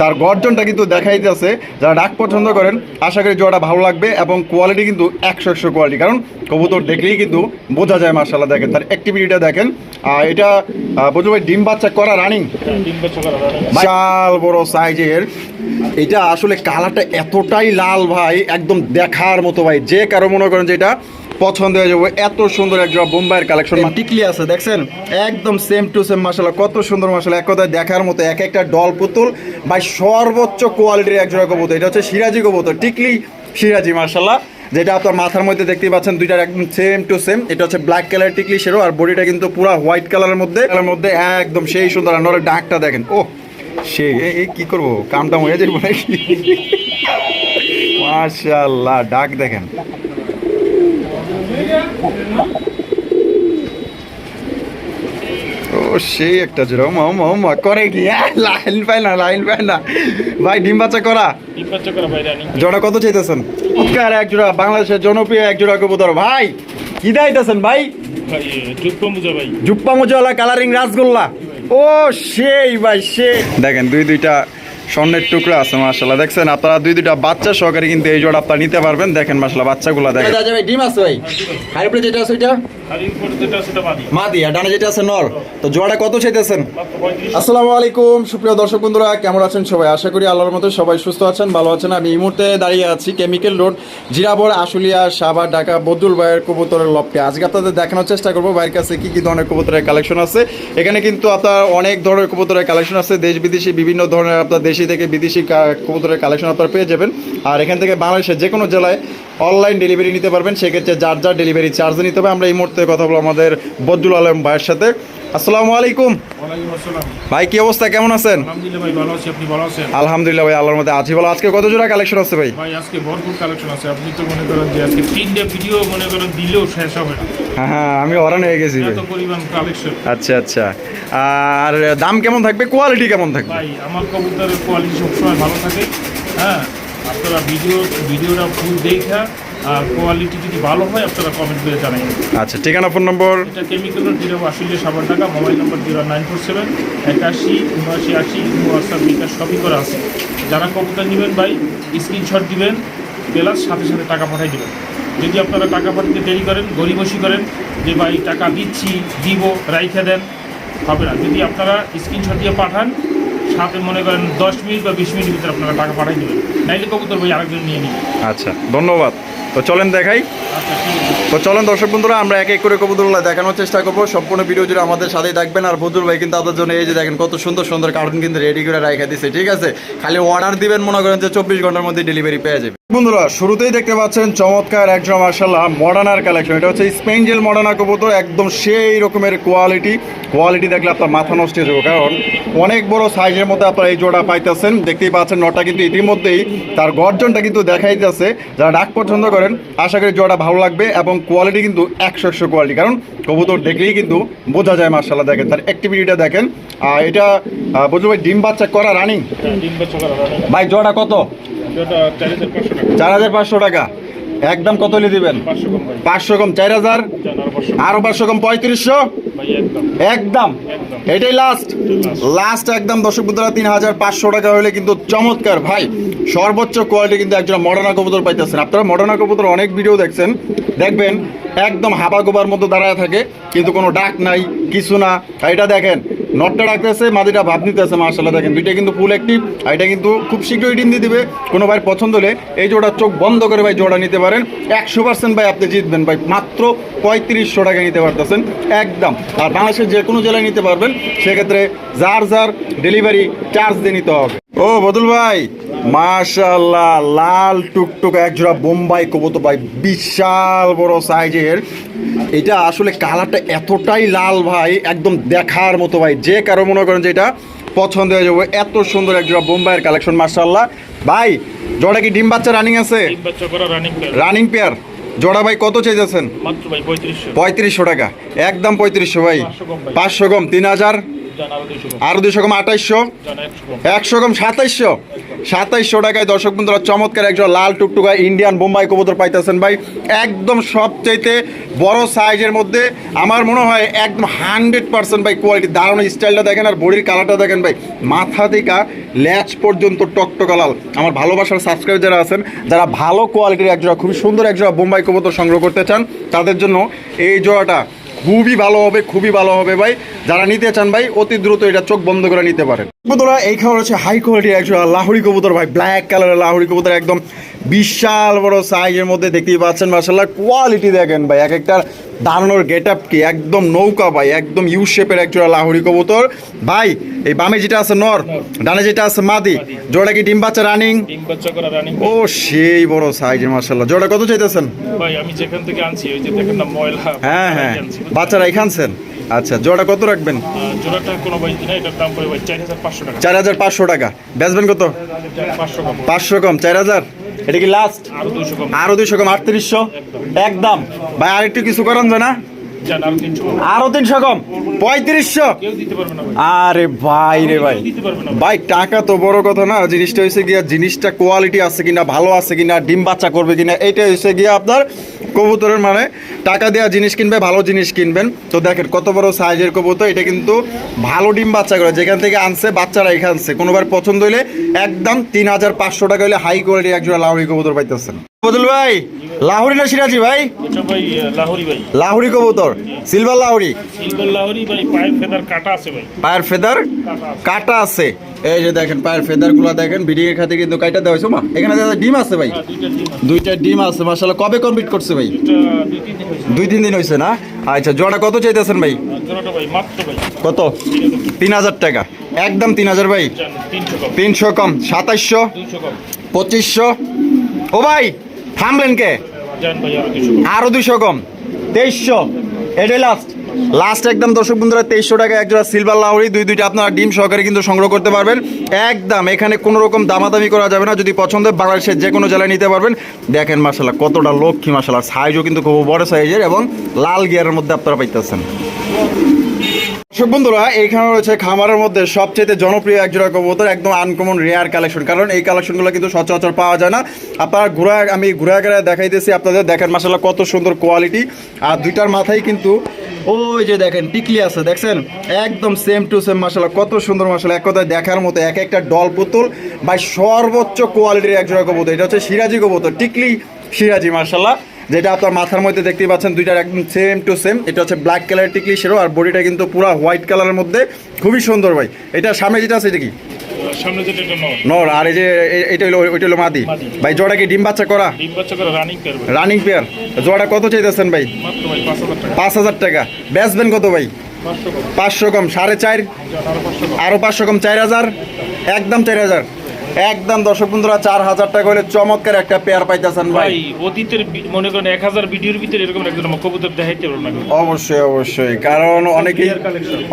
তার গর্জনটা কিন্তু দেখাই দিতেছে যারা ডাক পছন্দ করেন, আশা করি জোড়াটা ভালো লাগবে এবং কোয়ালিটি কিন্তু একশো একশো কোয়ালিটি কারণ কবুতর দেখলেই কিন্তু বোঝা যায় মার্শাল্লাহ দেখেন। তার অ্যাক্টিভিটিটা দেখেন। আর এটা বুঝলো ভাই ডিম বাচ্চা করা রানিং তিন করা রানিং বিশাল বড় সাইজের এটা আসলে কালারটা এতটাই লাল ভাই, একদম দেখার মতো ভাই। যে কারও মনে করেন যে এটা পছন্দ হয়ে যাব। এত সুন্দর এক জোড়া বোম্বাইয়ের কালেকশন টিকলি আছে, দেখছেন? একদম সেম টু সেম মশলা কত সুন্দর মশলা এক কথায় দেখার মতো এক একটা ডল পুতুল। বা সর্বোচ্চ কোয়ালিটির এক জোড়া কবুতর। এটা হচ্ছে সিরাজি কবুতর, টিকলি সিরাজি মার্শাল্লাহ যেটা আপনার মাথার মধ্যে দেখতে পাচ্ছেন, দুইটার একদম সেম টু সেম এটা হচ্ছে ব্ল্যাক কালার টিকলি সেরো আর বডিটা কিন্তু পুরো হোয়াইট কালারের মধ্যে। কালার মধ্যে একদম সেই সুন্দর, আর ডাকটা দেখেন। ও সে এই- কি করব? কামটা হয়ে যাব নাকি? ডাক দেখেন। ও সেই একটা জোড়া। মা মা মা করে কি? লাইন পায় না লাইন পায় না। ভাই ডিম বাচ্চা করা? জোড়া কত চাইতেছেন? উৎকার এক জোড়া বাংলাদেশের জনপ্রিয় এক জোড়া কবুতর। ভাই কি দাইতেছেন ভাই? জুপ্পা মুজওয়ালা কালারিং রাসগোল্লা। ও সেই ভাই সে দেখেন দুই দুইটা স্বর্ণের টুকরা আছে মাশাল্লাহ দেখছেন, আপনারা দুই দুইটা বাচ্চা সহকারে কিন্তু এই জোড়া আপনারা নিতে পারবেন। দেখেন মাশাল্লাহ বাচ্চাগুলো দেখেন। ডিম আছে ভাই। হাইব্রিড যেটা আছে ওইটা? ডানে যেটা আছে নর। তো কত চাইতেছেন? আসসালামু আলাইকুম সুপ্রিয় দর্শক বন্ধুরা কেমন আছেন সবাই? আশা করি আল্লাহর মতো সবাই সুস্থ আছেন ভালো আছেন। আমি এই মুহূর্তে দাঁড়িয়ে আছি কেমিক্যাল রোড জিরাবর আশুলিয়া সাভার ঢাকা বদুল ভাইয়ের কবুতরের লপটে। আজকে আপনাদের দেখানোর চেষ্টা করব ভাইয়ের কাছে কি কি ধরনের কবুতরের কালেকশন আছে। এখানে কিন্তু আপনার অনেক ধরনের কবুতরের কালেকশন আছে দেশ বিদেশি বিভিন্ন ধরনের আপনার দেশি থেকে বিদেশি কা- কবুতরের কালেকশন আপনারা পেয়ে যাবেন। আর এখান থেকে বাংলাদেশের যে কোনো জেলায় অনলাইন ডেলিভারি নিতে পারবেন। সেক্ষেত্রে যার যার ডেলিভারি চার্জ নিতে হবে আমরা এই মুহূর্তে কথা বলব আমাদের বদুল আলম ভাইয়ের সাথে। আসসালামু আলাইকুম। ভাই কি অবস্থা? কেমন আছেন? আলহামদুলিল্লাহ ভাই আল্লাহর মধ্যে আছি। বলো আজকে কত জোড়া কালেকশন আছে ভাই? ভাই আজকে ভরপুর কালেকশন আছে। আপনি তো মনে করেন যে আজকে তিনটে ভিডিও মনে করেন দিলেও শেষ হবে হ্যাঁ হ্যাঁ আমি হরান হয়ে গেছি এত পরিমাণ কালেকশন আচ্ছা আচ্ছা। আর দাম কেমন থাকবে? কোয়ালিটি কেমন থাকবে? ভাই আমার কবুতরের কোয়ালিটি সবসময় ভালো থাকে। হ্যাঁ আপনারা ভিডিও ভিডিওটা ফুল দেখা আর কোয়ালিটি যদি ভালো হয় আপনারা কমেন্ট করে জানাবেন আচ্ছা ঠিকানা ফোন নম্বর এটা কেমিক্যাল জিরো আশুলিয়া সাবান টাকা mobile number zero nine four seven একাশি উনআশি আশি হোয়াটসঅ্যাপ বিকাশ সবই করা আছে। যারা কবুতর নেবেন ভাই স্ক্রিনশট দিবেন প্লাস সাথে সাথে টাকা পাঠিয়ে দেবেন। যদি আপনারা টাকা পাঠাতে দেরি করেন গরিবসি করেন যে ভাই টাকা দিচ্ছি দিব রাইখে দেন হবে না। যদি আপনারা স্ক্রিনশট দিয়ে পাঠান সাথে মনে করেন দশ মিনিট বা বিশ মিনিটের ভিতরে আপনারা টাকা পাঠাই দেবেন। নাইলে কবুতর ভাই আরেকজন নিয়ে নিন আচ্ছা ধন্যবাদ। তো চলেন দেখাই। আচ্ছা তো চলেন দর্শক বন্ধুরা আমরা এক এক করে কবুতরগুলো দেখানোর চেষ্টা করব। সম্পূর্ণ ভিডিও জুড়ে আমাদের সাথেই দেখবেন আর বদুল ভাই কিন্তু আপনার জন্য এই যে দেখেন কত সুন্দর সুন্দর কার্টুন কিন্তু রেডি করে রাখা দিচ্ছে ঠিক আছে? খালি অর্ডার দিবেন মনে করেন যে চব্বিশ ঘণ্টার মধ্যে ডেলিভারি পেয়ে যাবে বন্ধুরা শুরুতেই দেখতে পাচ্ছেন চমৎকার একজন মার্শাল্লাহ মডার্নার কালেকশন এটা হচ্ছে স্পেঞ্জেল মডার্না কবুতর একদম সেই রকমের কোয়ালিটি কোয়ালিটি দেখলে আপনার মাথা নষ্ট হয়ে যাবে কারণ অনেক বড় সাইজের মধ্যে আপনারা এই জোড়া পাইতেছেন। দেখতেই পাচ্ছেন নটা কিন্তু ইতিমধ্যেই তার গর্জনটা কিন্তু দেখাইতেছে। যারা ডাক পছন্দ করেন আশা করি জোড়া ভালো লাগবে এবং কোয়ালিটি কিন্তু একশো একশো কোয়ালিটি কারণ কবুতর দেখলেই কিন্তু বোঝা যায় মার্শাল্লাহ দেখেন তার অ্যাক্টিভিটিটা দেখেন। আর এটা বুঝলো ভাই ডিম বাচ্চা করা রানিং বছর করা ভাই জোড়া কত? চার হাজার পাঁচশো টাকা। একদম কত হলে দিবেন? পাঁচশো কম চার হাজার? আরও পাঁচশো কম পঁয়ত্রিশশো? একদম এটাই লাস্ট লাস্ট একদম দর্শক বন্ধুরা তিন হাজার পাঁচশো টাকা হলে কিন্তু চমৎকার। ভাই সর্বোচ্চ কোয়ালিটি কিন্তু একজন মডার্না কবুতর পাইতেছেন। আপনারা মডার্না কবুতর অনেক ভিডিও দেখছেন। দেখবেন একদম হাবা গোবার মতো দাঁড়ায় থাকে কিন্তু কোনো ডাক নাই কিছু না। এটা দেখেন নটটা রাখতেছে মাদিটা ভাব নিতেছে মার্শাল্লাহ দেখেন, দুইটা কিন্তু ফুল অ্যাক্টিভ আর এটা কিন্তু খুব শীঘ্রই ডিম দিয়ে দিবে। কোনো ভাই পছন্দ হলে এই জোড়ার চোখ বন্ধ করে ভাই জোড়া নিতে পারেন। একশো পার্সেন্ট ভাই আপনি জিতবেন ভাই, মাত্র পঁয়ত্রিশশো টাকা নিতে পারতেছেন, একদম। আর বাংলাদেশের যে কোনো জেলায় নিতে পারবেন, সেক্ষেত্রে যার যার ডেলিভারি চার্জ দিয়ে নিতে হবে। ও বদুল ভাই মাশাল্লাহ লাল টুকটুক এক জোড়া বোম্বাই কবুতর ভাই বিশাল বড় সাইজের। এটা আসলে কালারটা এতটাই লাল ভাই একদম দেখার মতো ভাই। যে কারও মনে করেন যে এটা পছন্দ হয়ে যাবে এত সুন্দর এক জোড়া বোম্বাইয়ের কালেকশন মার্শাল্লাহ ভাই জোড়া কি ডিম বাচ্চা রানিং আছে? রানিং পেয়ার জোড়া ভাই কত চাইতেছেন? পঁয়ত্রিশশো টাকা। একদম পঁয়ত্রিশশো ভাই। পাঁচশো কম ভাই। পাঁচশো কম তিন হাজার। জান আরও দুইশো কম আরও দুশো কম আঠাইশশো? একশো কম সাতাইশশো? সাতাইশশো টাকায় দর্শক বন্ধুরা চমৎকার একজন লাল টুকটুকা ইন্ডিয়ান বোম্বাই কবুতর পাইতেছেন ভাই। একদম সবচাইতে বড় সাইজের মধ্যে আমার মনে হয় একদম হান্ড্রেড পার্সেন্ট ভাই কোয়ালিটি দারুণ স্টাইলটা দেখেন আর বডির কালারটা দেখেন ভাই। মাথা থেকে ল্যাচ পর্যন্ত টকটকালাল আমার ভালোবাসার সাবস্ক্রাইব যারা আছেন যারা ভালো কোয়ালিটির একজোড়া খুবই সুন্দর একজোড়া বোম্বাই কবুতর সংগ্রহ করতে চান তাদের জন্য এই জোড়াটা খুবই ভালো হবে, খুবই ভালো হবে ভাই। যারা নিতে চান ভাই, অতি দ্রুত এটা চোখ বন্ধ করে নিতে পারেন। কবুতরা এই খাবার হচ্ছে হাই কোয়ালিটির একজোড়া লাহুরি কবুতর ভাই। ব্ল্যাক কালারের লাহুরি কবুতর একদম বিশাল বড় সাইজের মধ্যে দেখতেই পাচ্ছেন মার্শাল্লাহ কোয়ালিটি দেখেন ভাই এক একটার দাঁড়ানোর গেট আপ কি একদম নৌকা ভাই একদম ইউ শেপের একজোড়া লাহুরি কবুতর। ভাই এই বামে যেটা আছে নর ডানে যেটা আছে মাদি জোড়া কি ডিম বাচ্চা রানিং ও সেই বড় সাইজের মার্শাল্লাহ জোড়া কত চাইতেছেন? ভাই আমি যেখান থেকে আনছি ওই যে দেখেন না ময়লা হ্যাঁ হ্যাঁ। বাচ্চারা এখানছেন আচ্ছা জোড়া কত রাখবেন? জোড়াটা কোনো না এটার দাম পড়ে ভাই চার হাজার পাঁচশো টাকা। চার হাজার পাঁচশো টাকা। বেচবেন কত? পাঁচশো কম। পাঁচশো কম চার হাজার? এটা কি লাস্ট আরও দুশো কম। আরও দুইশো কম আটত্রিশশো? একদম। ভাই আরেকটু কিছু করেন না? আরও তিনশো কম। পঁয়ত্রিশশো? আরে ভাই রে ভাই। ভাই। টাকা তো বড় কথা না জিনিসটা হয়েছে গিয়া জিনিসটা কোয়ালিটি আছে কিনা ভালো আছে কিনা ডিম বাচ্চা করবে কিনা এটা হয়েছে গিয়া আপনার কবুতরের মানে টাকা দেওয়া জিনিস কিনবে ভালো জিনিস কিনবেন। তো দেখেন কত বড় সাইজের কবুতর এটা কিন্তু ভালো ডিম বাচ্চা করে যেখান থেকে আনছে বাচ্চারা এখানে আনছে। কোনোবার পছন্দ হইলে একদম তিন হাজার পাঁচশো টাকা হলে হাই কোয়ালিটি একজোড়া লাহরি কবুতর পাইতেছেন। বদল ভাই লাহরি না সিরাজি ভাই? এটা লাহোরি কবুতর সিলভার লাহরি পায়ের ফেদার কাটা আছে এই যে দেখেন পায়ের ফেদারগুলো দেখেন বিডিং এর খাতে কিন্তু কাইটা দেওয়া হয়েছে। মা এখানে ডিম আছে ভাই? হ্যাঁ, দুইটা ডিম আছে। মাসাল্লাহ কবে কমপ্লিট করছে ভাই? দুই তিন দিন হয়েছে। না? আচ্ছা জোড়া কত চাইতেছেন ভাই? জোড়াটা ভাই কত? তিন হাজার টাকা। একদম তিন হাজার ভাই? তিনশো কম। সাতাইশশো পঁচিশশো। ও ভাই থামলেন কে? আরও দুশো কম। তেইশশো। এটাই লাস্ট লাস্ট একদম দর্শক বন্ধুরা তেইশশো টাকা একজোড়া সিলভার লাহরি দুই দুইটা আপনারা ডিম সহকারে কিন্তু সংগ্রহ করতে পারবেন। একদম এখানে কোনো রকম দামাদামি করা যাবে না। যদি পছন্দ বাংলাদেশের যে কোনো জেলায় নিতে পারবেন। দেখেন মাসাল্লাহ কতটা লক্ষ্মী মাসাল্লাহ সাইজও কিন্তু খুব বড় সাইজের এবং লাল গিয়ারের মধ্যে আপনারা পাইতেছেন। দর্শক বন্ধুরা এইখানে রয়েছে খামারের মধ্যে সবচেয়ে জনপ্রিয় একজোড়া কবুতর, একদম আনকমন রেয়ার কালেকশন কারণ এই কালেকশনগুলো কিন্তু সচরাচর পাওয়া যায় না। আপনার ঘুরা আমি ঘুরা ঘুরা দেখাইতেছি, আপনাদের দেখেন মাসাল্লাহ কত সুন্দর কোয়ালিটি আর দুইটার মাথায় কিন্তু ওই যে দেখেন, টিকলি আছে, দেখছেন? একদম সেম টু সেম মাসাল্লাহ, কত সুন্দর, মাসাল্লাহ, এক কথায় দেখার মতো এক একটা ডল পুতুল বা সর্বোচ্চ কোয়ালিটির একজোড়া কবুতর। এটা হচ্ছে সিরাজি কবুতর, টিকলি সিরাজি মার্শাল্লাহ যেটা আপনার মাথার মধ্যে দেখতে পাচ্ছেন দুইটার একদম সেম টু সেম এটা হচ্ছে ব্ল্যাক কালার টিকলি সেরো আর বডিটা কিন্তু পুরো হোয়াইট কালারের মধ্যে। খুবই সুন্দর ভাই। এটা সামনে যেটা আছে এটা কি? নর। আর এই যে এটা হলো ওইটা হলো মাদি। ভাই জোড়া কি ডিম বাচ্চা করা? রানিং পেয়ার ভাই। জোড়া কত চাইতেছেন ভাই? পাঁচ হাজার টাকা। কত ভাই? পাঁচশো কম। সাড়ে চার? আরও পাঁচশো কম। চার হাজার? একদম চার হাজার। একদম দর্শক বন্ধুরা চার হাজার টাকা হলে চমৎকার একটা পেয়ার পাইতেছেন ভাই। অতীতের মনে করেন এক হাজার ভিডিওর ভিতরে এরকম একজন কবুতর দেখাইতে পারব না অবশ্যই অবশ্যই। কারণ অনেকেই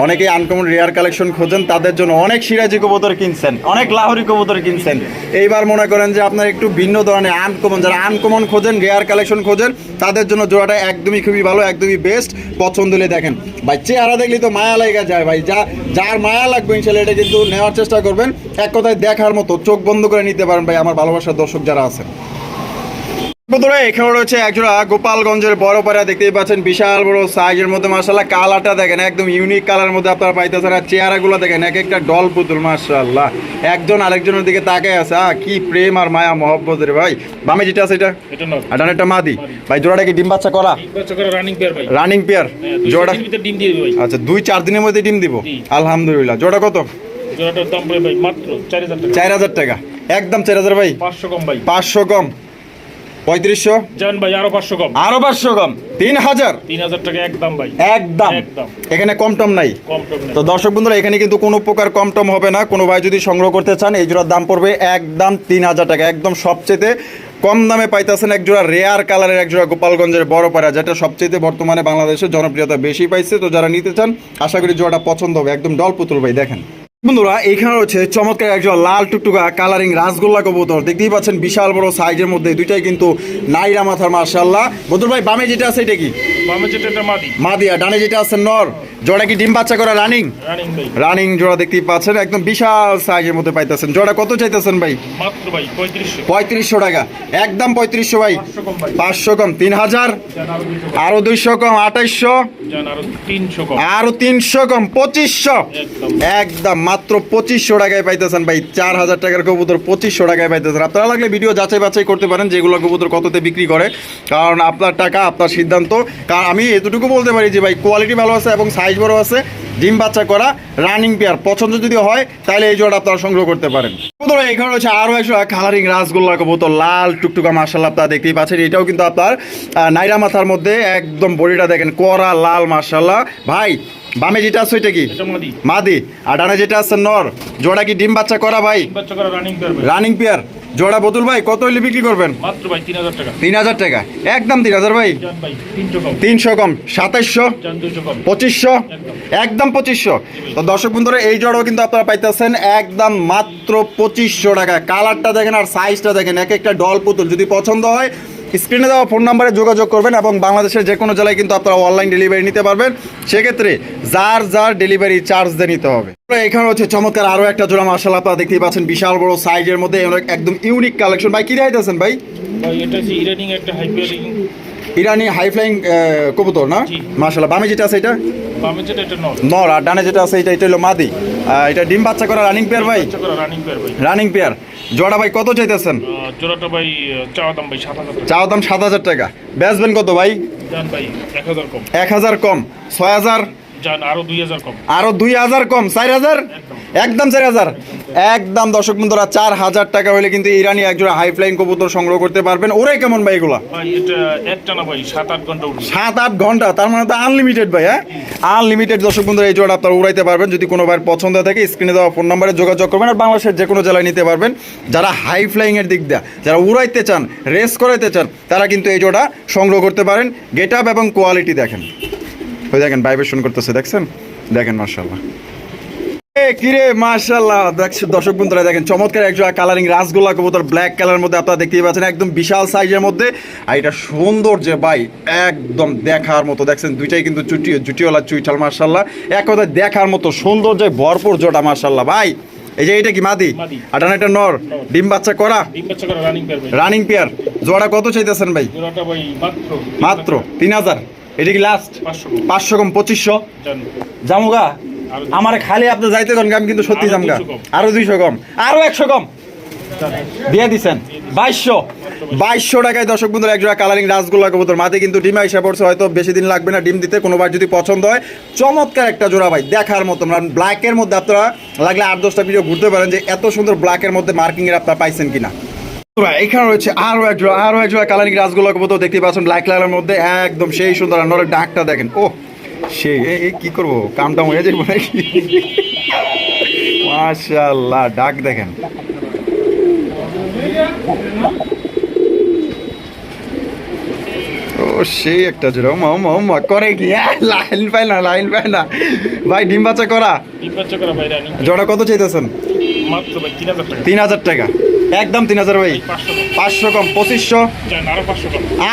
অনেকেই আনকমন রেয়ার কালেকশন খোঁজেন তাদের জন্য অনেক সিরাজি কবুতর কিনছেন অনেক লাহোরি কবুতর কিনছেন। এইবার মনে করেন যে আপনার একটু ভিন্ন ধরনের আনকমন যারা আনকমন খোঁজেন রেয়ার কালেকশন খোঁজেন তাদের জন্য জোড়াটা একদমই খুবই ভালো একদমই বেস্ট পছন্দ হলে দেখেন। ভাই চেহারা দেখলে তো মায়া লেগে যায় ভাই যা যার মায়া লাগবে ইনশাল্লাহ এটা কিন্তু নেওয়ার চেষ্টা করবেন। এক কথায় দেখার মতো। চোখ বন্ধ করে নিতে পারেন ভাই আমার ভালোবাসার দর্শক যারা আছেন। বন্ধুরা এখানে রয়েছে একজোড়া গোপালগঞ্জের বড় পাড়া দেখতেই পাচ্ছেন বিশাল বড় সাইজের মধ্যে মার্শাল্লাহ কালারটা দেখেন একদম ইউনিক কালার মধ্যে আপনারা পাইতেছেন আর চেহারাগুলো দেখেন এক একটা ডল পুতুল মার্শাল্লাহ একজন আরেকজনের দিকে তাকায় আছে কি প্রেম আর মায়া মহব্বত রে ভাই। বামে যেটা আছে এটা? এটা আর মাদি। ভাই জোড়াটা কি ডিম বাচ্চা করা? রানিং পেয়ার জোড়া আচ্ছা দুই চার দিনের মধ্যে ডিম দিব? আলহামদুলিল্লাহ। জোড়া কত? জোড়াটার দাম পড়ে ভাই মাত্র চার হাজার টাকা। চার হাজার টাকা। একদম চার হাজার ভাই। পাঁচশো কম ভাই। পাঁচশো কম। পঁয়ত্রিশশো। যান ভাই আরও পাঁচশো কম। আরও পাঁচশো কম। তিন হাজার। তিন হাজার টাকা একদম ভাই। একদম। একদম। এখানে কম টম নাই। কম টম নেই। তো দর্শক বন্ধুরা এখানে কিন্তু কোনো প্রকার কম টম হবে না। কোনো ভাই যদি সংগ্রহ করতে চান এই জোড়ার দাম পড়বে একদম তিন হাজার টাকা। একদম সবচেয়ে কম দামে পাইতেছেন এক জোড়া রেয়ার কালারের এক জোড়া গোপালগঞ্জের বড় পাড়া যেটা সবচেয়ে বর্তমানে বাংলাদেশে জনপ্রিয়তা বেশি পাইছে। তো যারা নিতে চান আশা করি জোড়াটা পছন্দ হবে। একদম ডল পুতুল ভাই দেখেন। বন্ধুরা এইখানে রয়েছে চমৎকার একজন লাল টুকটুকা কালারিং রাসগোল্লা কবুতর। দেখতেই পাচ্ছেন বিশাল বড় সাইজের মধ্যে দুইটাই কিন্তু নাইরা মাথার মার্শাল্লাহ বদুর ভাই বামে যেটা আছে এটা কি? বামে যেটা মাদি। মাদি আর ডানে যেটা আছে নর। জোড়া কি ডিম বাচ্চা করা রানিং রানিং জোড়া দেখতেই পাচ্ছেন একদম বিশাল সাইজের মধ্যে পাইতেছেন। জোড়া কত চাইতেছেন ভাই? পঁয়ত্রিশশো। টাকা। একদম পঁয়ত্রিশশো ভাই। পাঁচশো কম তিন হাজার। আরও দুইশো কম আঠাইশশো। আরও তিনশো কম পঁচিশশো। একদম। একদম মাত্র পঁচিশশো টাকায় পাইতেছেন ভাই। চার হাজার টাকার কবুতর পঁচিশশো টাকায় পাইতেছেন। আপনারা লাগলে ভিডিও যাচাই বাছাই করতে পারেন যেগুলো কবুতর কততে বিক্রি করে। কারণ আপনার টাকা আপনার সিদ্ধান্ত। কারণ আমি এতটুকু বলতে পারি যে ভাই কোয়ালিটি ভালো আছে এবং সাইজ বড় আছে, ডিম বাচ্চা করা রানিং পেয়ার পছন্দ যদি হয়, তাহলে এই জোড়া আপনারা সংগ্রহ করতে পারেন। এখানে রয়েছে আরও একশো কালারিং রাসগোল্লা কবুতর, লাল, টুকটুকা মার্শাল আপনারা দেখতেই পাচ্ছেন। এটাও কিন্তু আপনার নাইরা মাথার মধ্যে একদম বডিটা দেখেন করা লাল মার্শাল্লাহ ভাই বামে যেটা আছে ওইটা কি? মাদি। আর ডানে যেটা আছে নর। জোড়া কি ডিম বাচ্চা করা ভাই? রানিং পেয়ার জোড়া বতুল ভাই কত হলে বিক্রি করবেন? তিন হাজার টাকা। একদম তিন হাজার ভাই। তিনশো কম। সাতাইশশো? পঁচিশশো? একদম। একদম পঁচিশশো। তো দর্শক বন্ধুরা এই জোড়াও কিন্তু আপনারা পাইতেছেন একদম মাত্র পঁচিশশো টাকা কালারটা দেখেন আর সাইজটা দেখেন এক একটা ডল পুতুল। যদি পছন্দ হয় স্ক্রিনে দেওয়া ফোন নাম্বারে যোগাযোগ করবেন এবং বাংলাদেশের যে কোনো জেলায় কিন্তু আপনারা অনলাইন ডেলিভারি নিতে পারবেন। সেক্ষেত্রে যার যার ডেলিভারি চার্জ দিয়ে নিতে হবে। এখানে হচ্ছে চমৎকার আরও একটা জোড়া মার্শাল আপনারা দেখতেই পাচ্ছেন বিশাল বড় সাইজের মধ্যে একদম ইউনিক কালেকশন ভাই কি দেখাইতেছেন ভাই? ইরানিং হাই ফ্লাইং কবুতর না? মার্শাল বামে যেটা আছে এটা? নর। আর ডানে যেটা আছে এটা এটা হলো মাদি। এটা ডিম বাচ্চা করা রানিং পেয়ার ভাই? বাচ্চা করা রানিং পেয়ার ভাই। রানিং পেয়ার জোড়া ভাই কত চাইতেছেন? জোড়াটা ভাই চাওয়া দাম ভাই সাত হাজার টাকা। চাওয়া দাম সাত হাজার টাকা। বেচবেন কত ভাই? ভাই এক হাজার কম। এক হাজার কম। ছয় হাজার? আরও দুই হাজার কম। চার হাজার? একদম। চার হাজার? একদম দর্শক বন্ধুরা চার হাজার টাকা হলে কিন্তু ইরানি একজোড়া হাই ফ্লাইং কবুতর সংগ্রহ করতে পারবেন। ওরাই কেমন ভাই এগুলা? সাত আট ঘণ্টা তার মানে তো আনলিমিটেড ভাই হ্যাঁ? আনলিমিটেড দর্শক বন্ধুরা এই জোড়া আপনারা উড়াইতে পারবেন। যদি কোনো ভাইয়ের পছন্দ থাকে স্ক্রিনে দেওয়া ফোন নাম্বারে যোগাযোগ করবেন আর বাংলাদেশের যে কোনো জেলায় নিতে পারবেন। যারা হাই ফ্লাইং এর দিক দিয়ে যারা উড়াইতে চান রেস করাইতে চান তারা কিন্তু এই জোড়া সংগ্রহ করতে পারেন। গেট আপ এবং কোয়ালিটি দেখেন। ওই দেখেন ভাইব্রেশন করতেছে দেখছেন? দেখেন মার্শাল্লাহ কিরে মাশাল্লাহ দেখছি দর্শক বন্ধুরা দেখেন চমৎকার একজোড়া কালারিং রাসগোল্লা কবুতর ব্ল্যাক কালারের মধ্যে আপনারা দেখতেই পাচ্ছেন একদম বিশাল সাইজের মধ্যে। আর এটা সুন্দর যে ভাই একদম দেখার মতো। দেখছেন দুইটাই কিন্তু চুটি জুটিওয়ালা চুইঠাল মার্শাল্লাহ এক কথায় দেখার মতো সুন্দর যে ভরপুর জোটা মার্শাল্লাহ ভাই এই যে এটা কি মাদি? ডানে একটা নর ডিম বাচ্চা করা? রানিং পেয়ার জোড়া কত চাইতেছেন ভাই মাত্র। মাত্র তিন হাজার। এটা কি লাস্ট পাঁচশো কম। পাঁচশো কম পঁচিশশো? জামুগা আমার খালি আপনি যাইতে কন আমি কিন্তু সত্যি জামগা। আরও দুইশো কম। আরও একশো কম। দিয়ে দিছেন। বাইশশো। বাইশশো। টাকায় দর্শক বন্ধুরা একজোড়া কালারিং রাসগোল্লা কবুতর। মাঝে কিন্তু ডিম এসে পড়ছে হয়তো বেশি দিন লাগবে না ডিম দিতে কোনোবার যদি পছন্দ হয়। চমৎকার একটা জোড়া ভাই দেখার মতো। মানে ব্ল্যাকের মধ্যে আপনারা লাগলে আট দশটা ভিডিও ঘুরতে পারেন যে এত সুন্দর ব্ল্যাকের মধ্যে মার্কিংয়ের এর আপনারা পাইছেন কিনা। এখানে রয়েছে আরও এক জোড়া আরও এক জোড়া কালারিং রাসগোল্লা কবুতর দেখতে পাচ্ছেন ব্ল্যাক কালারের মধ্যে একদম সেই সুন্দর আর নরের ডাকটা দেখেন। ও সেই এ, কি করব? কামটা হয়ে যাব নাকি? মাশাল্লাহ ডাক দেখেন। ও সেই একটা জোড়া মা মা মা করে কি? লাইন পায় না লাইন পায় না। ভাই ডিম বাচ্চা করা? ডিম বাচ্চা করা ভাই জোড়া কত চাইতেছেন? মাত্র ভাই তিন হাজার টাকা। তিন হাজার টাকা। একদম তিন হাজার ভাই। পাঁচশো কম, পঁচিশশো?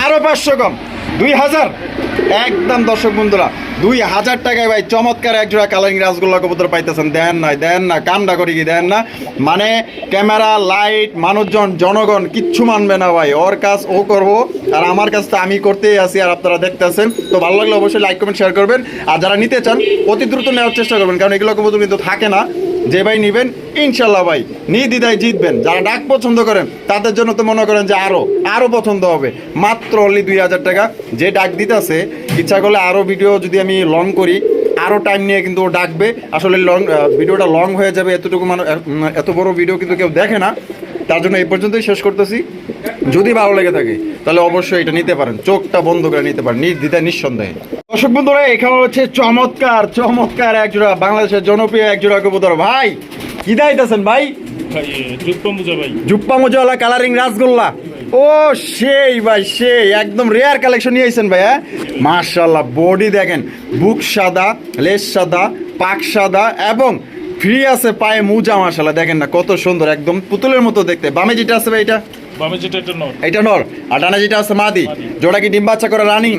আরও পাঁচশো কম। দুই হাজার? একদম দর্শক বন্ধুরা, দুই হাজার টাকায় ভাই চমৎকার এক জোড়া কালারিং রাসগোল্লা কবুতর পাইতেছেন। দেন না দেন না কামডা করি কি, দেন না। মানে ক্যামেরা, লাইট, মানুষজন, জনগণ কিচ্ছু মানবে না ভাই। ওর কাজ ও করব, আর আমার কাজ তো আমি করতেই আছি, আর আপনারা দেখতেছেন। তো ভালো লাগলে অবশ্যই লাইক কমেন্ট শেয়ার করবেন। আর যারা নিতে চান, অতি দ্রুত নেওয়ার চেষ্টা করবেন, কারণ এগুলো কবুতর কিন্তু থাকে না। যে ভাই নিবেন, ইনশাল্লাহ ভাই নির্দ্বিধায় জিতবেন। যারা ডাক পছন্দ করেন, তাদের জন্য তো মনে করেন যে আরও আরও পছন্দ হবে। মাত্র অনলি দুই হাজার টাকা। যে ডাক দিতেছে, ইচ্ছা করলে আরও ভিডিও যদি আমি লং করি আরও টাইম নিয়ে কিন্তু ও ডাকবে। আসলে লং ভিডিওটা লং হয়ে যাবে, এতটুকু মানে এত বড় ভিডিও কিন্তু কেউ দেখে না। তার জন্য এই পর্যন্তই শেষ করতেছি। যদি ভালো লেগে থাকে তাহলে অবশ্যই এটা নিতে পারেন। চোখটা বন্ধ করে নিতে পারেন নির্দ্বিধায় নিঃসন্দেহে। দর্শক বন্ধুরা এখানে হচ্ছে চমৎকার চমৎকার একজোড়া বাংলাদেশের জনপ্রিয় একজোড়া কবুতর। ভাই কি দাইতেছেন ভাই? জুপ্পা মজওয়ালা কালারিং রাসগোল্লা। ও সেই ভাই সেই একদম রেয়ার কালেকশন নিয়ে আইছেন ভাই হ্যাঁ? মার্শাল্লাহ বডি দেখেন বুক সাদা লেস সাদা পাক সাদা এবং ফ্রি আছে পায়ে মুজা মার্শাল্লাহ দেখেন না কত সুন্দর একদম পুতুলের মতো দেখতে। বামে যেটা আছে ভাই এটা? বামে যেটা এটা নর। এটা নর। আর ডানে যেটা আছে মাদি। জোড়া কি ডিম বাচ্চা করে রানিং?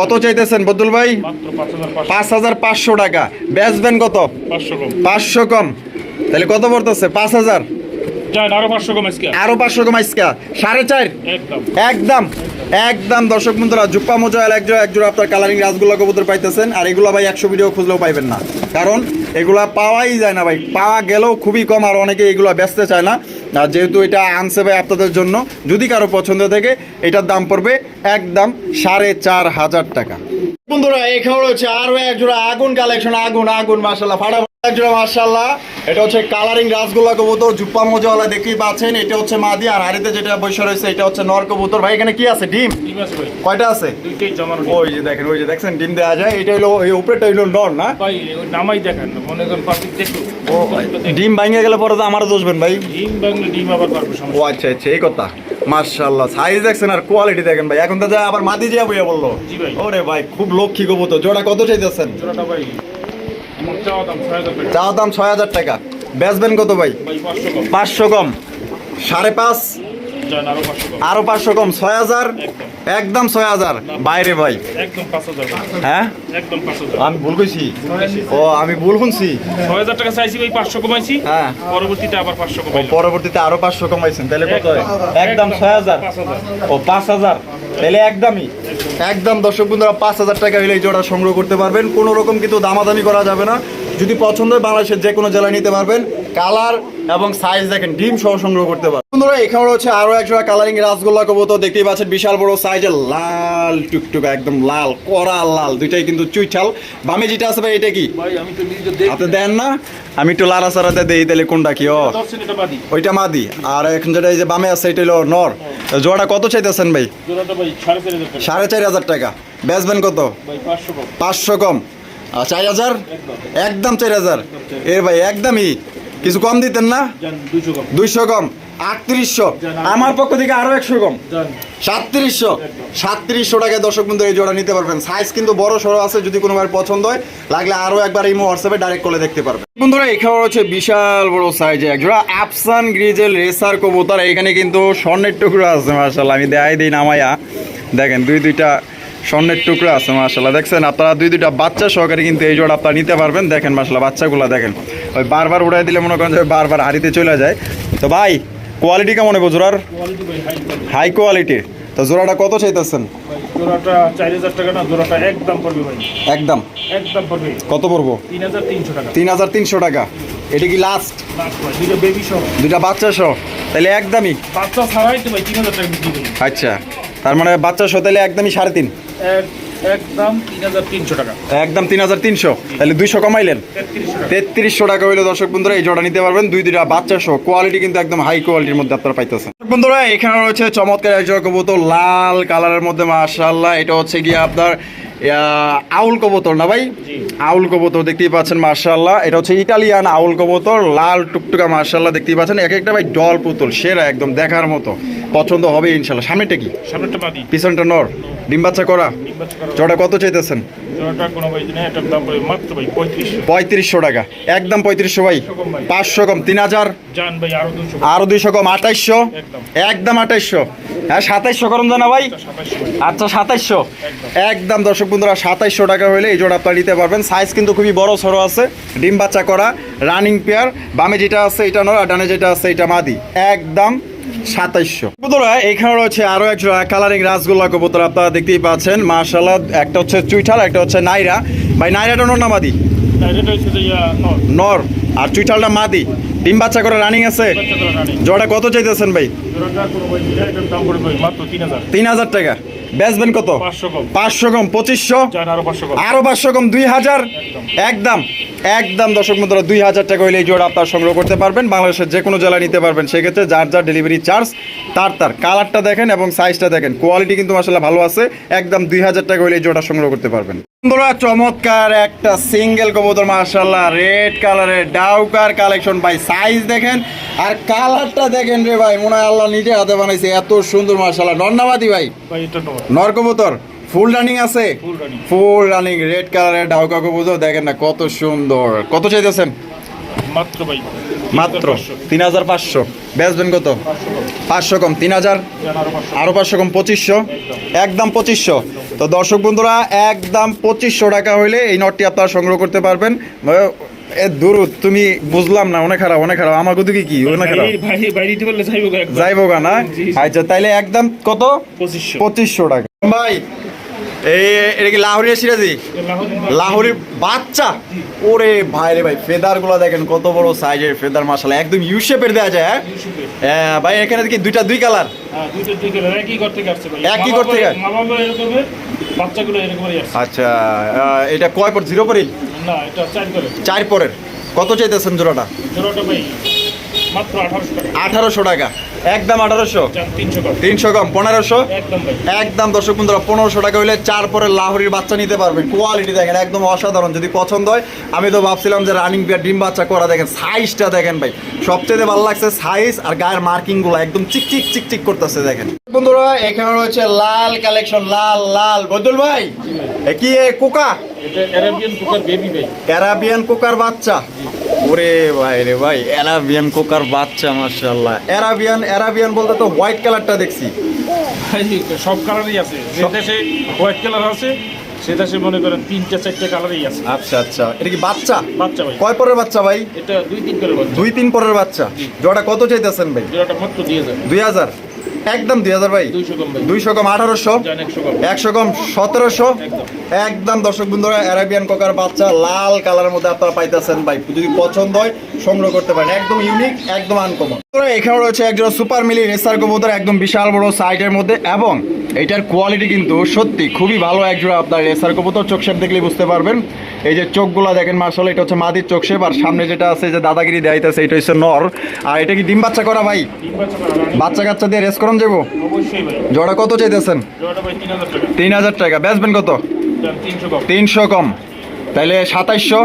কত চাইতেছেন বদুল ভাই? পাঁচ হাজার পাঁচশো। টাকা। বেচবেন কত? পাঁচশো কম। তাহলে কত পড়তেছে? পাঁচ হাজার। আরও পাঁচশো কম আজকে। আরও পাঁচশো কম আজকা। সাড়ে চার? একদম। একদম। একদম। দর্শক বন্ধুরা জুপ্পা মোজাইল একজোড়া একজোড়া আপনার কালারিং কবুতর পাইতেছেন। আর এগুলা ভাই একশো ভিডিও খুঁজলেও পাইবেন না। কারণ এগুলা পাওয়াই যায় না ভাই। পাওয়া গেলেও খুবই কম আর অনেকে এগুলা বেচতে চায় না। আর যেহেতু এটা আনছে ভাই আপনাদের জন্য যদি কারও পছন্দ থেকে এটার দাম পড়বে একদম সাড়ে চার হাজার টাকা। বন্ধুরা এখানে রয়েছে আরও একজোড়া আগুন কালেকশন আগুন আগুন মাসাল্লাহ ফাটা একজোড়া মাসাল্লাহ এটা হচ্ছে কালারিং রাসগোল্লা কবুতর জুপ্পা মোজাওয়ালা দেখতেই পাচ্ছেন। এটা হচ্ছে মাদি আর হাড়িতে যেটা বসে রয়েছে এটা হচ্ছে নর কবুতর। ভাই এখানে কি আছে? ডিম? কয়টা আছে। ওই যে দেখেন ওই যে দেখছেন ডিম দেওয়া যায়। এটা হলো এই উপরেটা হলো নর না? ভাই নামাই দেখেন মনে করেন পাখি ও ডিম ভাঙে গেলে পরে তো আমারও দোষবেন ভাই। ডিম বাংলা ডিম আবার পারবে ও আচ্ছা আচ্ছা এই কথা। মার্শাল্লাহ সাইজ দেখছেন আর কোয়ালিটি দেখেন ভাই। এখন তো যা আবার মাদি জিয়া বইয়া বলল। ওরে ভাই খুব লক্ষ্মী কবুতর। জোড়া কত চাইতেছেন? জোড়াটা ভাই চাওয়া দাম ছয় হাজার টাকা। চা দাম ছয় হাজার টাকা। বেচবেন কত ভাই? পাঁচশো কম। সাড়ে পাঁচ? আরও পাঁচশো কম। ছয় হাজার? একদম। ছয় হাজার? বাইরে ভাই। হ্যাঁ? আমি ভুল কইছি? ও আমি ভুল শুনছি। ছয় হাজার টাকা চাইছি ভাই পাঁচশো কমাইছি। হ্যাঁ। পরবর্তীতে আবার পাঁচশো পরবর্তীতে আরও পাঁচশো কমাইছেন তাহলে কত একদম। ছয় হাজার? ও পাঁচ হাজার। তাহলে একদমই। একদম দর্শক বন্ধুরা পাঁচ হাজার টাকা হলে এই জোড়া সংগ্রহ করতে পারবেন। কোনো রকম কিন্তু দামাদামি করা যাবে না। যদি পছন্দ হয় বাংলাদেশের যে কোনো জেলায় নিতে পারবেন। কালার এবং সাইজ দেখেন ডিম সহ সংগ্রহ করতে পারবেন বন্ধুরা এখানে হচ্ছে আরও এক জোড়া কালারিং রাসগোল্লা কবুতর দেখতেই পাচ্ছেন বিশাল বড় সাইজের লাল টুকটুক একদম লাল কড়া লাল দুইটাই কিন্তু চুইঠাল। বামে যেটা আছে ভাই এটা কি? ভাই আমি তো নিজে দেখ আপনি দেন না আমি একটু লারা সারাতে দেই তাহলে কোনটা কি? ও। ওইটা মাদি। আর এখন যেটা এই যে বামে আছে এটা হলো নর। তো জোড়াটা কত চাইতেছেন ভাই? জোড়াটা ভাই সাড়ে চার হাজার টাকা। বেচবেন কত? ভাই পাঁচশো কম। আর চার হাজার? একদম। একদম চার হাজার। এর ভাই একদমই। কিছু কম দিতেন না? দুইশো কম। আটত্রিশশো। আমার পক্ষ থেকে আরও একশো কম। সাতত্রিশশো। সাতত্রিশশো টাকায় দর্শক বন্ধু এই জোড়া নিতে পারবেন। সাইজ কিন্তু বড় সড়ো আছে যদি কোনো বার পছন্দ হয় লাগলে আরও একবার এই হোয়াটসঅ্যাপে ডাইরেক্ট করে দেখতে পারবেন। বন্ধুরা এখানে হচ্ছে বিশাল বড় সাইজে এক জোড়া আফসান গ্রিজেল রেসার কবুতর এখানে কিন্তু স্বর্ণের টুকরো আছে মার্শাল আমি দেখাই দিই নামাইয়া দেখেন দুই দুইটা স্বর্ণের টুকরো আছে মার্শাল্লাহ দেখছেন আপনারা দুই দুইটা বাচ্চা সহকারে কিন্তু এই জোড়া আপনারা নিতে পারবেন। দেখেন মার্শাল্লাহ বাচ্চাগুলো দেখেন। ওই বারবার উড়াই দিলে মনে করেন যে বারবার হারিতে চলে যায়। তো ভাই কোয়ালিটি কেমন হবে জোড়ার? হাই কোয়ালিটি হাই কোয়ালিটির তো জোড়াটা কত চাইতেছেন? ভাই জোড়াটা চার হাজার টাকা না জোড়াটা একদম পড়বে ভাই। একদম? একদম পড়বে। কত পড়ব? তিন হাজার তিনশো টাকা। তিন হাজার তিনশো টাকা। এটা কি লাস্ট বেবি সহ। দুইটা বাচ্চা সহ। তাহলে একদমই? বাচ্চা ছাড়াই তো ভাই তিন হাজার টাকা আচ্ছা। তার মানে বাচ্চা সহ তাহলে একদমই সাড়ে তিন? এক একদম তিন হাজার তিনশো একদম তিন হাজার তিনশো। তাহলে দুইশো কমাইলেন। তেত্রিশশো। টাকা হইলে দর্শক বন্ধুরা এই জোড়া নিতে পারবেন। দুই দুইটা বাচ্চা সহ কোয়ালিটি কিন্তু একদম হাই কোয়ালিটির মধ্যে আপনারা পাইতেছেন। বন্ধুরা এখানে রয়েছে চমৎকার এক জোড়া কবুতর লাল কালারের মধ্যে মাসাল্লাহ এটা হচ্ছে গিয়ে আপনার আউল কবুতর না ভাই? আউল কবুতর দেখতেই পাচ্ছেন মার্শাল্লাহ এটা হচ্ছে ইটালিয়ান আউল কবুতর লাল টুকটুকা মার্শাল্লাহ দেখতেই পাচ্ছেন। এক একটা ভাই ডল পুতুল সেরা একদম দেখার মতো। পছন্দ হবে ইনশাল্লাহ সামনেটা কি? সামনেটা পিছনটা নর। ডিম বাচ্চা করা? জোড়া কত চাইতেছেন? জোড়াটা কোনো ভাই দিনে এটার দাম পড়বে মাত্র ভাই পঁয়ত্রিশশো। পঁয়ত্রিশশো টাকা। একদম পঁয়ত্রিশশো ভাই। পাঁচশো কম তিন হাজার। ভাই আরও দুশো আরও দুইশো কম আঠাইশশো। একদম। আঠাইশশো। হ্যাঁ সাতাইশশো করুন জানা ভাই। আচ্ছা সাতাইশশো একদম। একদম দর্শক বন্ধুরা সাতাইশশো টাকা হলে এই জোড়া আপনারা নিতে পারবেন। সাইজ কিন্তু খুবই বড় সড়ো আছে। ডিম বাচ্চা করা রানিং পেয়ার বামে যেটা আছে এটা নয় আর ডানে যেটা আছে এটা মাদি। একদম সাতাইশশো। বন্ধুরা এখানে রয়েছে আরও এক কালারিং রাসগোল্লা কবুতর আপনারা দেখতেই পাচ্ছেন। মার্শাল্লাহ একটা হচ্ছে চুইঠাল একটা হচ্ছে নাইরা। ভাই নাইরাটা নর না মাদি? নর। আর চুইঠালটা মাদি? ডিম বাচ্চা করে রানিং আছে? জোড়া কত চাইতেছেন ভাই? তিন হাজার টাকা। বেচবেন কত? পাঁচশো কম। পঁচিশশো? আরও পাঁচশো কম। কম দুই হাজার? একদম। একদম। দর্শক বন্ধুরা দুই হাজার টাকা হইলে এই জোড়া আপনার সংগ্রহ করতে পারবেন। বাংলাদেশের যে কোনো জেলায় নিতে পারবেন। সেক্ষেত্রে যার যার ডেলিভারি চার্জ তার তার। কালারটা দেখেন এবং সাইজটা দেখেন। কোয়ালিটি কিন্তু মাসাল্লাহ ভালো আছে। একদম দুই হাজার টাকা হইলে এই জোড়া সংগ্রহ করতে পারবেন। বন্ধুরা চমৎকার একটা সিঙ্গেল কবুতর মার্শাল্লাহ রেড কালারের ডাউকার কালেকশন ভাই সাইজ দেখেন। আর কালারটা দেখেন রে ভাই মনে হয় আল্লাহ নিজে হাতে বানাইছে এত সুন্দর মার্শাল্লাহ নন্নাবাদী ভাই? নর। কবুতর? ফুল রানিং আছে? ফুল ফুল রানিং রেড কালারের ডাউকা কবুতর দেখেন না কত সুন্দর। কত চাইতেছেন? মাত্র ভাই। মাত্র তিন হাজার পাঁচশো। বেচবেন কত? পাঁচশো কম তিন হাজার? দেন আরও পাঁচশো কম পঁচিশশো? একদম পঁচিশশো। তো দর্শক বন্ধুরা একদম পঁচিশশো টাকা হইলে এই নটটি আপনারা সংগ্রহ করতে পারবেন। এ দূর তুমি বুঝলাম না অনেক খারাপ অনেক খারাপ আমার দিকে কি? অনেক খারাপ যাইবো না। আচ্ছা তাইলে একদম কত? পঁচিশশো। পঁচিশশো টাকা। ভাই এই এটা কি লাহোরিয়া সিরাজি? লাহোরের বাচ্চা। ওরে ভাই রে ভাই ফেদারগুলো দেখেন কত বড় সাইজের ফেদার মাসালা একদম ইউ শেপের দেওয়া যায় হ্যাঁ? ভাই এখানে কি দুইটা দুই কালার হ্যাঁ, দুইটা দুই কালার, একই আসছে। আচ্ছা এটা কয় পর জিরো পরেই না, এটা চার পরের। কত চাইতেছেন জোড়াটা? জোড়াটা ভাই, মাত্র 1800 টাকা। আঠারোশো টাকা। একদম আঠারোশো। চার 300 করে। তিনশো কম পনেরোশো? একদম দর্শক বন্ধুরা পনেরোশো টাকা হইলে চার পরের লাহোরির বাচ্চা নিতে পারবেন। কোয়ালিটি দেখেন একদম অসাধারণ যদি পছন্দ হয়। আমি তো ভাবছিলাম যে রানিং বিয়ার ডিম বাচ্চা করা দেখেন সাইজটা দেখেন ভাই। সবচেয়ে ভালো লাগছে সাইজ আর গায়ের মার্কিংগুলো একদম চিক চিক চিক চিক করতেছে দেখেন। বন্ধুরা এখানে রয়েছে লাল কালেকশন লাল লাল। বদুল ভাই কি কোকা? ভাই। অ্যারাবিয়ান কোকার বাচ্চা। ওরে ভাই রে ভাই অ্যারাবিয়ান কোকার বাচ্চা মাশাআল্লাহ। অ্যারাবিয়ান অ্যারাবিয়ান বলতে তো হোয়াইট কালারটা দেখছি। সব কালারই আছে। যে দেশে হোয়াইট কালার আছে সে দেশে মনে করেন তিনটা চারটে কালারই আছে। আচ্ছা আচ্ছা। এটা কি বাচ্চা? বাচ্চা ভাই। কয় পরের বাচ্চা ভাই? এটা দুই তিন করে বাচ্চা। দুই তিন পরের বাচ্চা। জোড়া কত চাইতেছেন ভাই? জোড়াটা মাত্র দিয়ে যাবে দুই হাজার। একদম দুই হাজার ভাই। দুইশো কম আঠারোশো। একশো কম। সতেরোশো। একদম। দর্শক বন্ধুরা অ্যারাবিয়ান কোকার বাচ্চা লাল কালারের মধ্যে আপনারা পাইতেছেন ভাই। যদি পছন্দ হয় সংগ্রহ করতে পারেন। একদম ইউনিক একদম আনকমন এখানে রয়েছে একজন সুপার মিলি রেসার কবুতর একদম বিশাল বড় সাইটের মধ্যে। এবং এটার কোয়ালিটি কিন্তু সত্যি খুবই ভালো একজোড়া আপনার রেসার কবুতর। চোখ শেপ দেখলেই বুঝতে পারবেন। এই যে চোখগুলা দেখেন মার্শাল এটা হচ্ছে মাদির চোখ শেপ আর সামনে যেটা আছে যে দাদাগিরি দেখাইতেছে এটা হচ্ছে নর। আর এটা কি ডিম বাচ্চা করা ভাই। বাচ্চা কাচ্চা দিয়ে রেস করন যাব দেবো? জোড়া কত চাইতেছেন? তিন হাজার টাকা। বেচবেন কত? তিনশো কম। তাহলে সাতাইশশো?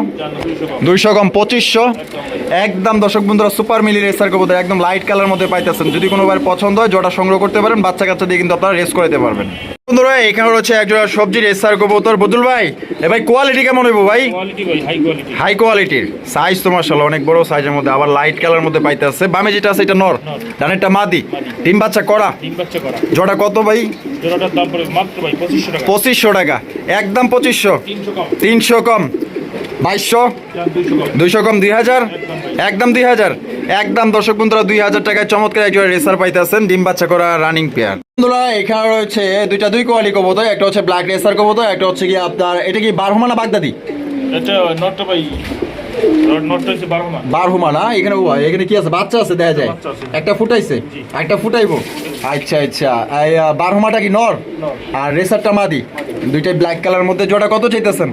দুইশো কম। পঁচিশশো? একদম দর্শক বন্ধুরা সুপার মিলি রেসার কবুতর একদম লাইট কালার মধ্যে পাইতেছেন। যদি কোনোবার পছন্দ হয় জোড়া সংগ্রহ করতে পারেন বাচ্চা কাচ্চা দিয়ে কিন্তু আপনারা রেস করাতে পারবেন। বন্ধুরা এখানে রয়েছে একজোড়া সবজির রেসার কবুতর। বদুল ভাই এ ভাই কোয়ালিটি কেমন হইব ভাই? হাই কোয়ালিটির সাইজ তো মার্শাল অনেক বড় সাইজের মধ্যে আবার লাইট কালার মধ্যে পাইতে আছে বামে যেটা আছে এটা নর। নর। ডানেরটা মাদি। ডিম বাচ্চা করা জোড়া কত ভাই? পঁচিশশো টাকা। একদম পঁচিশশো। তিনশো কম। বাইশশো? দুইশো কম দুই হাজার? একদম দুই হাজার। একদম দর্শক বন্ধুরা, দুই হাজার টাকায় চমৎকার একজন রেসার পাইতেছেন ডিম বাচ্চা করা রানিং পেয়ার। বন্ধুরা, এখানে রয়েছে দুইটা দুই কোয়ালি কবুতর, একটা হচ্ছে ব্ল্যাক রেসার কবুতর, একটা হচ্ছে কি আপনার, এটা কি বারহুমা না বাগদাদি? এটা নটটা ভাই বারহুমা না এখানে ও, এখানে কি আছে? বাচ্চা আছে দেখা যায়। একটা ফুটাইছে? একটা ফুটাইবো? আচ্ছা আচ্ছা। বারহুমাটা কি নর। আর রেসারটা মাদি? দুইটাই ব্ল্যাক কালার মধ্যে। জোড়া কত চাইতেছেন?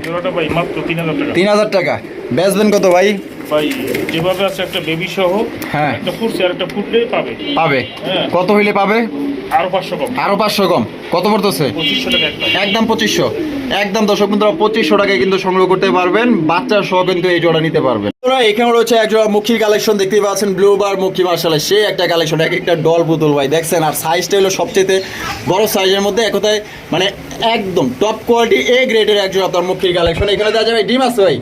তিন হাজার টাকা। বেচবেন কত ভাই? ভাই যেভাবে আছে একটা বেবি সহ হ্যাঁ। একটা ফুটছে আর একটা ফুটলে পাবে। পাবে। হ্যাঁ। কত হইলে পাবে? আরও পাঁচশো কম। আরও পাঁচশো কম। কত পড়তেছে? একদম পঁচিশশো। একদম দর্শক বন্ধুরা পঁচিশশো টাকায় কিন্তু সংগ্রহ করতে পারবেন। বাচ্চা সহ কিন্তু এই জোড়া নিতে পারবেন। এখানে রয়েছে এক জোড়া মুখির কালেকশন দেখতে পাচ্ছেন ব্লু বার মুখি মার্শালে সে একটা কালেকশন এক একটা ডল পুতুল ভাই দেখছেন? আর সাইজটা হলো সবচেয়ে বড় সাইজের মধ্যে এক কথায় মানে একদম টপ কোয়ালিটি এ গ্রেডের এক জোড়া আপনার মুখির কালেকশন এখানে দেখা যাবে ডিম আছে ভাই?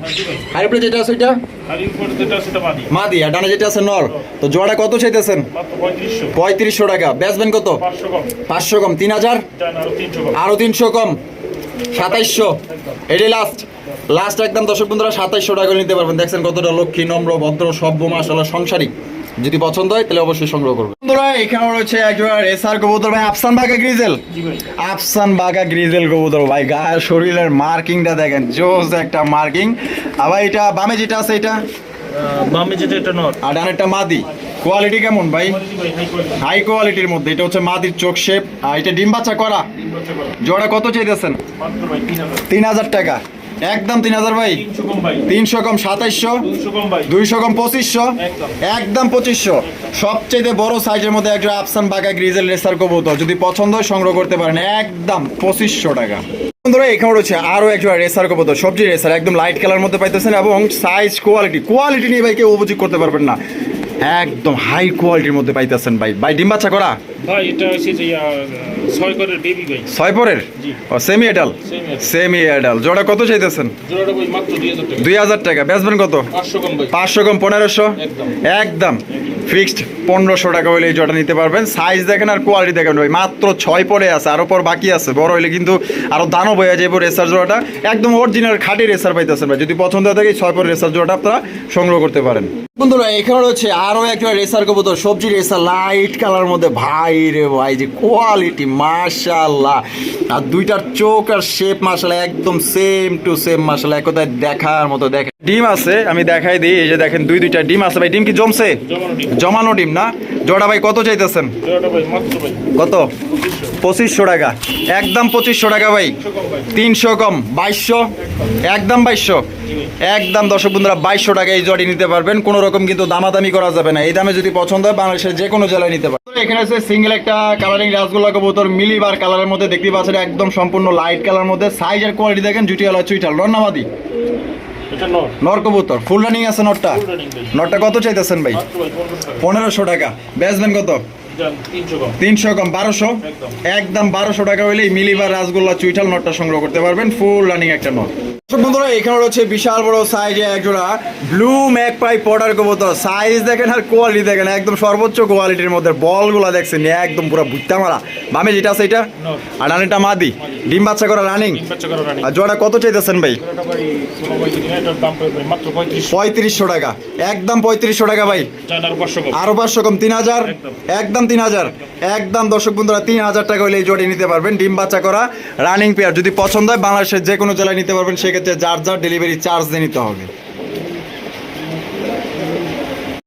আছে ওইটা? আর উপরে যেটা সেটা মাদি। মাদি আর ডানে যেটা আছে নর তো জোড়া কত চাইতেছেন? পঁয়ত্রিশশো। টাকা। বেচবেন কত? পাঁচশো কম। তিন হাজার? জান আরও তিনশো কম। আরও তিনশো কম। সাতাইশশো। এটাই লাস্ট লাস্ট একদম দর্শক বন্ধুরা সাতাইশশো টাকা নিতে পারবেন। দেখছেন কতটা লক্ষ্মী নম্র ভদ্র সভ্য মাসাল্লাহ সংসারিক। যদি পছন্দ হয় তাহলে অবশ্যই সংগ্রহ করবেন। বন্ধুরা এখানে রয়েছে একজন রেসার কবুতর ভাই আফসান বাগা গ্রিজেল। আফসান বাগা গ্রিজেল কবুতর ভাই গায়ের শরীরের মার্কিংটা দেখেন জোস একটা মার্কিং। আবার এটা বামে যেটা আছে এটা? বামে যেটা এটা নট আর ডানেরটা মাদি। কোয়ালিটি কেমন ভাই? হাই কোয়ালিটির মধ্যে এটা হচ্ছে মাদির চোখ শেপ আর এটা ডিম বাচ্চা করা? জোড়া কত চাইতেছেন? তিন হাজার টাকা। একদম তিন হাজার ভাই। তিনশো কম সাতাইশশো। দুইশো কম পঁচিশশো। একদম। পঁচিশশো। সবচেয়ে বড় সাইজের মধ্যে একটা আফসান বাগা গ্রিজেল রেসার কবুতর। যদি পছন্দ হয় সংগ্রহ করতে পারেন। একদম পঁচিশশো টাকা। বন্ধুরা এখানে রয়েছে আরও একটা রেসার কবুতর সবজি রেসার একদম লাইট কালার মধ্যে পাইতেছেন এবং সাইজ কোয়ালিটি কোয়ালিটি নিয়ে ভাই কেউ অভিযোগ করতে পারবেন না। একদম হাই কোয়ালিটির মধ্যে পাইতেছেন ভাই। ভাই ডিম বাচ্চা করা? ভাই এটা হচ্ছে যে ছয় করের বেবি ভাই ছয় পরের জি। ও সেমি এডাল সেমি এডাল জোড়া কত চাইতেছেন? জোড়াটা ভাই মাত্র দুই হাজার টাকা। দুই হাজার টাকা। বেচবেন কত? পাঁচশো কম ভাই পাঁচশো কম 1500 একদম। একদম। ফিক্সড পনেরোশো টাকা হলে এই জোড়াটা নিতে পারবেন। সাইজ দেখেন আর কোয়ালিটি দেখেন ভাই, মাত্র ছয় পরে আছে আরও পর বাকি আছে। বড় হইলে কিন্তু আরও দানও বয়ে যাব রেসার জোড়াটা। একদম অরিজিনাল খাঁটি রেসার পাইতেছেন ভাই, যদি পছন্দ হয় থাকে ছয় পর রেসার জোড়াটা আপনারা সংগ্রহ করতে পারেন। বন্ধুরা, এখানে রয়েছে আরও একটা রেসার কবুতর, সবজি রেসার লাইট কালার মধ্যে। ভাই রে ভাই, যে কোয়ালিটি মাশাল্লাহ আর দুইটার চোখ আর শেপ মাশাল্লাহ একদম সেম টু সেম মাশাল্লাহ এক কথায় দেখার মতো দেখেন। ডিম আছে আমি দেখাই দিই এই যে দেখেন দুই দুইটা ডিম আছে। ভাই ডিম কি জমছে? জমানো ডিম। না? জোড়া ভাই কত চাইতেছেন? কত? পঁচিশশো টাকা। একদম পঁচিশশো টাকা ভাই। তিনশো কম বাইশশো? একদম বাইশশো? একদম দর্শক বন্ধুরা বাইশশো টাকা এই জড়ি নিতে পারবেন। কোনো রকম কিন্তু দামাদামি করা যাবে না। এই দামে যদি পছন্দ হয় বাংলাদেশের যে কোনো জেলায় নিতে পারবেন। এখানে আছে সিঙ্গেল একটা কালারিং রাসগোল্লা কবুতর মিলিবার কালারের মধ্যে দেখতে পাচ্ছেন একদম সম্পূর্ণ লাইট কালার মধ্যে। সাইজ আর কোয়ালিটি দেখেন জুটিয়ালা চুইটাল রন্নাবাদি নর। কবুতর। ফুল রানিং আছে নটটা নটটা কত চাইতেছেন ভাই? পনেরোশো টাকা। বেচবেন কত? তিনশো কম বারোশো? একদম। বারোশো টাকা হলেই মিলিবার রাসগোল্লা চুইঠাল নটটা সংগ্রহ করতে পারবেন। ফুল রানিং একটা নট। বন্ধুরা এখানে রয়েছে বিশাল বড় সাইজে একজোড়া ব্লু ম্যাক পাই পটার কবুতর। সাইজ দেখেন আর কোয়ালিটি দেখেন একদম সর্বোচ্চ কোয়ালিটির মধ্যে বলগুলো দেখছেন একদম পুরো ভুট্টা মারা। বামে যেটা আছে এটা? আর রানিটা মাদি। ডিম বাচ্চা করা রানিং আর জোড়া কত চাইতেছেন ভাই? মাত্র পঁয়ত্রিশশো টাকা। একদম পঁয়ত্রিশশো টাকা ভাই। আরও পাঁচশো কম। তিন হাজার? একদম। একদম তিন হাজার। একদম দর্শক বন্ধুরা তিন হাজার টাকা হলে এই জোড়ি নিতে পারবেন। ডিম বাচ্চা করা রানিং পেয়ার যদি পছন্দ হয় বাংলাদেশের যে কোনো জেলায় নিতে পারবেন। সেক্ষেত্রে যার যার ডেলিভারি চার্জ দিয়ে নিতে হবে।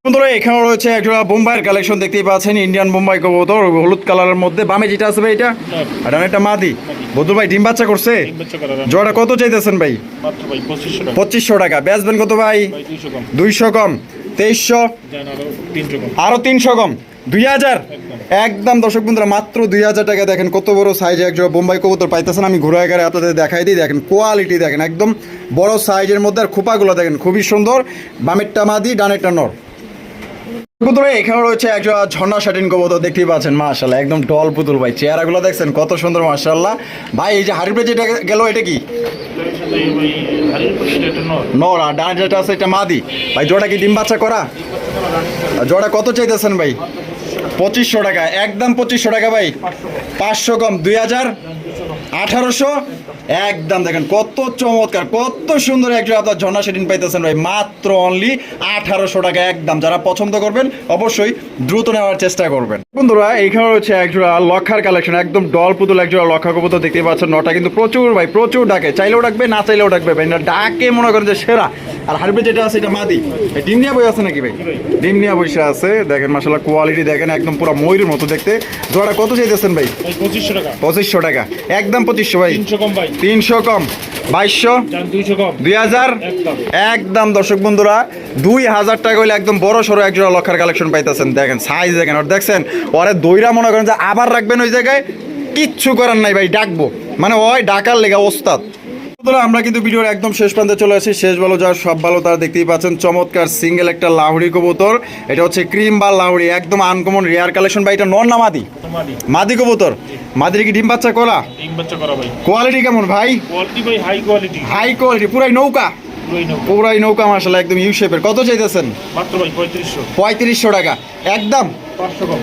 বন্ধুরা এখানে রয়েছে একটা বোম্বাইয়ের কালেকশন দেখতেই পাচ্ছেন। ইন্ডিয়ান বোম্বাই কবুতর হলুদ কালারের মধ্যে। বামে যেটা আছে ভাই এটা? আর ডানে একটা মাদি। বদুর ভাই ডিম বাচ্চা করছে? জোড়া কত চাইতেছেন ভাই? পঁচিশশো টাকা। বেচবেন কত ভাই? দুইশো কম। তেইশশো? আরও তিনশো কম। দুই হাজার। একদম। দর্শক বন্ধুরা, মাত্র দুই হাজার টাকা। দেখেন কত বড় সাইজে একজন বোম্বাই কবুতর পাইতেছেন। আমি ঘুরে আগারে আপনাদের দেখাই দিই। দেখেন কোয়ালিটি দেখেন, একদম বড় সাইজের মধ্যে। আর খোপাগুলো দেখেন, খুবই সুন্দর। বামেরটা মাদি, ডানেরটা নর। এখানে রয়েছে একজন ঝর্ণা শাটিন কবুতর, দেখতেই পাচ্ছেন মাশাল্লাহ একদম ডল পুতুল ভাই। চেহারাগুলো দেখছেন, কত সুন্দর মাশাল্লাহ ভাই, এই যে হারিপে যেটা গেল, এটা কি? এটা নর, আর ডান যেটা আছে, এটা মাদি। ভাই, জোড়া কি ডিম বাচ্চা করা? জোড়া কত চাইতেছেন ভাই? পঁচিশশো টাকা। একদম পঁচিশশো টাকা ভাই। পাঁচশো কম। দুই হাজার আঠারোশো। একদম দেখেন কত চমৎকার কত সুন্দর একটা আপনার ঝর্ণা সেটিন পাইতেছেন ভাই মাত্র অনলি আঠারোশো টাকা একদম। যারা পছন্দ করবেন অবশ্যই দ্রুত নেওয়ার চেষ্টা করবেন। বন্ধুরা এইখানে রয়েছে একজোড়া লক্ষার কালেকশন একদম ডল পুতুল একজোড়া লক্ষা কবুতর দেখতে পাচ্ছেন। নটা কিন্তু প্রচুর ভাই প্রচুর ডাকে। চাইলেও ডাকবে না চাইলেও ডাকবে ভাই। না ডাকে মনে করেন যে সেরা। আর হারবে যেটা আছে এটা মাদি। ডিম নিয়ে বই আছে নাকি ভাই? ডিম নিয়ে বসে আছে। দেখেন মাসাল্লাহ কোয়ালিটি দেখেন একদম পুরো ময়ূরের মতো দেখতে। জোড়া কত চাইতেছেন ভাই? ভাই পঁচিশশো টাকা। পঁচিশশো টাকা। একদম পঁচিশশো ভাই। তিনশো কম ভাই। তিনশো কম। বাইশশো? দুই হাজার একদম। একদম দর্শক বন্ধুরা দুই হাজার টাকা হইলে একদম বড় সড়ো একজোড়া লক্ষার কালেকশন পাইতেছেন। দেখেন সাইজ দেখেন ওর দেখছেন পরে দইরা মনে করেন যে আবার রাখবেন ওই জায়গায়। কিচ্ছু করার নাই ভাই ডাকবো। মানে ওই ডাকার লেগে ওস্তাদ। বন্ধুরা আমরা কিন্তু ভিডিওর একদম শেষ প্রান্তে চলে আসি। শেষ ভালো যার সব ভালো তারা দেখতেই পাচ্ছেন। চমৎকার সিঙ্গেল একটা লাহুড়ি কবুতর। এটা হচ্ছে ক্রিম বা লাহুড়ি একদম আনকমন রেয়ার কালেকশন বা এটা নন না মাদি? মাদি। কবুতর? মাদির কি ডিম বাচ্চা করা? তিন বাচ্চা করা ভাই। কোয়ালিটি কেমন ভাই? কোয়ালিটি ভাই হাই কোয়ালিটি হাই কোয়ালিটি পুরাই নৌকা? পুরাই নৌকা। মাসাল্লাহ একদম ইউ শেপের কত চাইতেছেন? মাত্র ভাই পঁয়ত্রিশশো। পঁয়ত্রিশশো টাকা। একদম?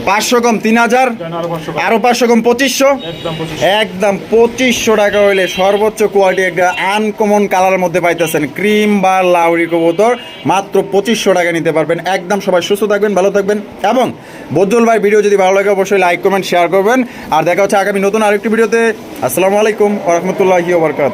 পাঁচশো কম তিন হাজার আরও পাঁচশো কম পঁচিশশো। একদম পঁচিশশো। টাকা হইলে সর্বোচ্চ কোয়ালিটি একটা আনকমন মধ্যে পাইতেছেন ক্রিম বা লাউরি কবুতর। মাত্র পঁচিশশো টাকা নিতে পারবেন। একদম সবাই সুস্থ থাকবেন ভালো থাকবেন এবং বজ্জল ভাই ভিডিও যদি ভালো লাগে অবশ্যই লাইক কমেন্ট শেয়ার করবেন। আর দেখা হচ্ছে আগামী নতুন আরেকটি ভিডিওতে আসসালামু আলাইকুম রহমতুল্লাহি ওবরকাত